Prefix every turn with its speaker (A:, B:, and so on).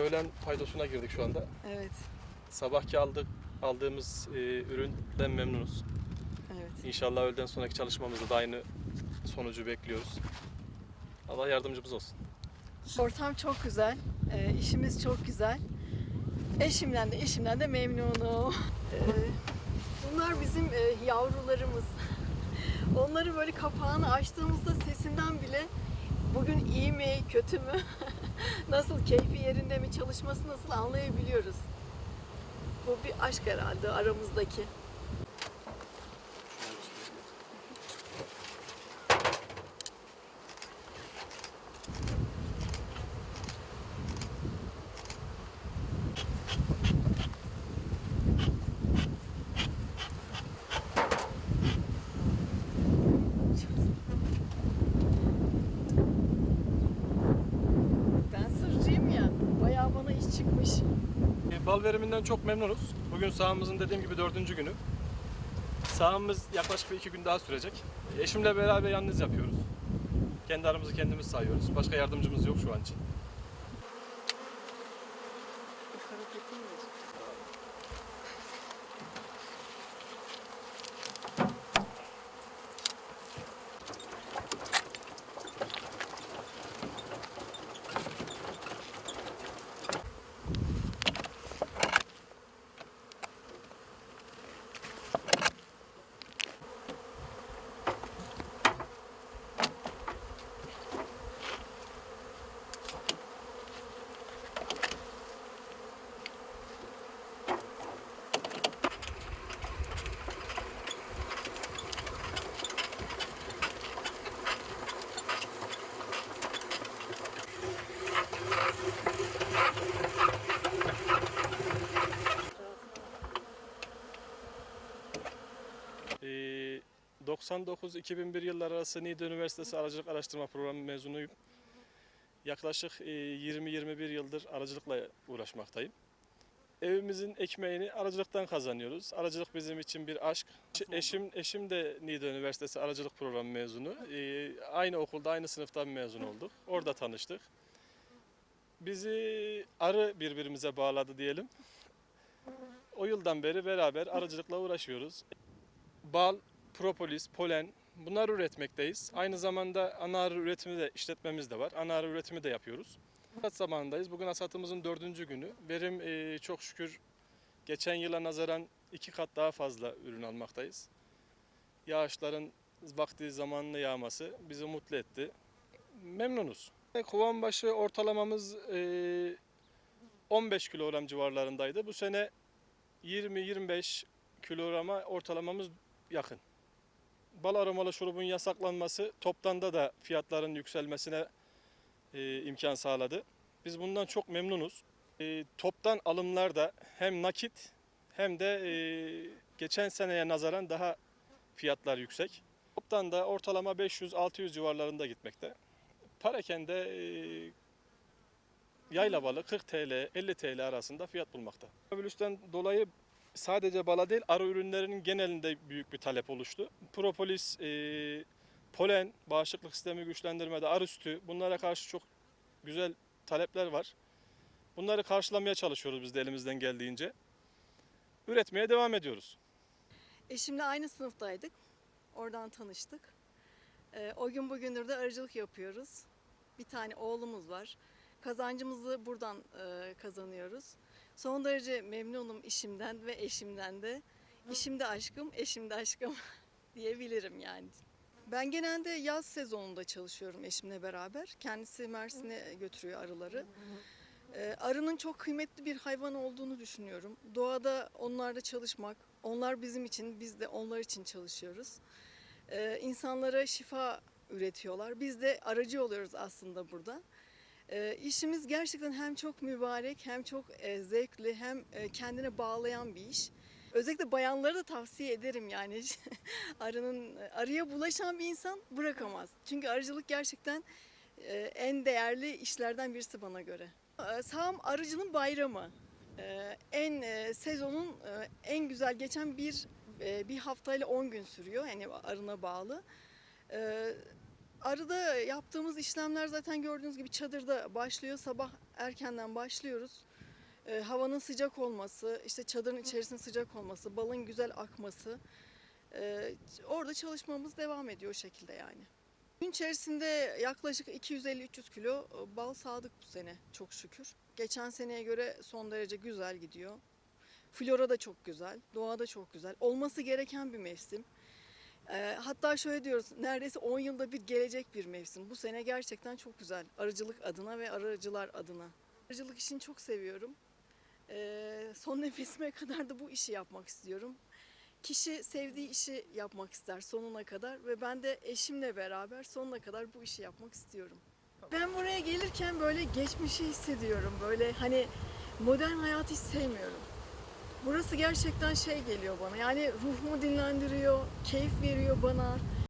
A: öğlen paydosuna girdik şu anda.
B: Evet,
A: Sabahki aldık aldığımız e, üründen memnunuz.
B: evet.
A: İnşallah öğleden sonraki çalışmamızda da aynı sonucu bekliyoruz. Allah yardımcımız olsun.
B: Ortam çok güzel, e, işimiz çok güzel. Eşimden de eşimden de memnunum. E, bunlar bizim e, yavrularımız. Onları böyle kapağını açtığımızda sesinden bile bugün iyi mi, kötü mü, nasıl keyfi yerinde mi, çalışması nasıl anlayabiliyoruz. Bu bir aşk herhalde aramızdaki. Ben sırcıyım ya, bayağı bana iş çıkmış.
A: E, Bal veriminden çok memnunuz. Bugün sahamızın dediğim gibi dördüncü günü. Sahamız yaklaşık bir iki gün daha sürecek. Eşimle beraber yalnız yapıyoruz. Kendi aramızı kendimiz sayıyoruz. Başka yardımcımız yok şu an için. Ee, 99-2001 yılları arası Niğde Üniversitesi Aracılık Araştırma Programı mezunuyum. Yaklaşık e, 20-21 yıldır aracılıkla uğraşmaktayım. Evimizin ekmeğini aracılıktan kazanıyoruz. Aracılık bizim için bir aşk. Eşim eşim de Niğde Üniversitesi Aracılık Programı mezunu. Ee, aynı okulda, aynı sınıftan mezun olduk. Orada tanıştık. Bizi arı birbirimize bağladı diyelim. O yıldan beri beraber aracılıkla uğraşıyoruz bal, propolis, polen bunlar üretmekteyiz. Aynı zamanda ana arı üretimi de işletmemiz de var. Ana arı üretimi de yapıyoruz. Hasat zamanındayız. Bugün hasatımızın dördüncü günü. Verim e, çok şükür geçen yıla nazaran iki kat daha fazla ürün almaktayız. Yağışların vakti zamanlı yağması bizi mutlu etti. Memnunuz. Kovan başı ortalamamız e, 15 kilogram civarlarındaydı. Bu sene 20-25 kilograma ortalamamız yakın. Bal aromalı şurubun yasaklanması toptanda da fiyatların yükselmesine e, imkan sağladı. Biz bundan çok memnunuz. E, toptan alımlarda hem nakit hem de e, geçen seneye nazaran daha fiyatlar yüksek. Toptan da ortalama 500-600 civarlarında gitmekte. Parakende e, yayla balı 40 TL 50 TL arasında fiyat bulmakta. Virüsten dolayı sadece bala değil arı ürünlerinin genelinde büyük bir talep oluştu. Propolis, e, polen, bağışıklık sistemi güçlendirmede arı sütü bunlara karşı çok güzel talepler var. Bunları karşılamaya çalışıyoruz biz de elimizden geldiğince. Üretmeye devam ediyoruz.
B: Eşimle aynı sınıftaydık. Oradan tanıştık. Ee, o gün bugündür de arıcılık yapıyoruz. Bir tane oğlumuz var. Kazancımızı buradan e, kazanıyoruz. Son derece memnunum işimden ve eşimden de. İşim de aşkım, eşim de aşkım diyebilirim yani. Ben genelde yaz sezonunda çalışıyorum eşimle beraber. Kendisi Mersin'e götürüyor arıları. Ee, arının çok kıymetli bir hayvan olduğunu düşünüyorum. Doğada onlarla çalışmak, onlar bizim için, biz de onlar için çalışıyoruz. Ee, insanlara şifa üretiyorlar. Biz de aracı oluyoruz aslında burada. Ee, işimiz gerçekten hem çok mübarek, hem çok e, zevkli, hem e, kendine bağlayan bir iş. Özellikle bayanlara da tavsiye ederim yani. Arının arıya bulaşan bir insan bırakamaz. Çünkü arıcılık gerçekten e, en değerli işlerden birisi bana göre. Ee, Sağım arıcının bayramı. Ee, En e, sezonun e, en güzel geçen bir e, bir haftayla 10 gün sürüyor. Yani arına bağlı. Ee, Arada yaptığımız işlemler zaten gördüğünüz gibi çadırda başlıyor. Sabah erkenden başlıyoruz. Ee, havanın sıcak olması, işte çadırın içerisinin sıcak olması, balın güzel akması. Ee, orada çalışmamız devam ediyor o şekilde yani. Gün içerisinde yaklaşık 250-300 kilo e, bal sağdık bu sene çok şükür. Geçen seneye göre son derece güzel gidiyor. Flora da çok güzel, doğa da çok güzel. Olması gereken bir mevsim. Hatta şöyle diyoruz, neredeyse 10 yılda bir gelecek bir mevsim. Bu sene gerçekten çok güzel. Arıcılık adına ve arıcılar adına. Arıcılık işini çok seviyorum. Son nefesime kadar da bu işi yapmak istiyorum. Kişi sevdiği işi yapmak ister sonuna kadar ve ben de eşimle beraber sonuna kadar bu işi yapmak istiyorum. Ben buraya gelirken böyle geçmişi hissediyorum. Böyle hani modern hayatı hiç sevmiyorum. Burası gerçekten şey geliyor bana. Yani ruhumu dinlendiriyor, keyif veriyor bana.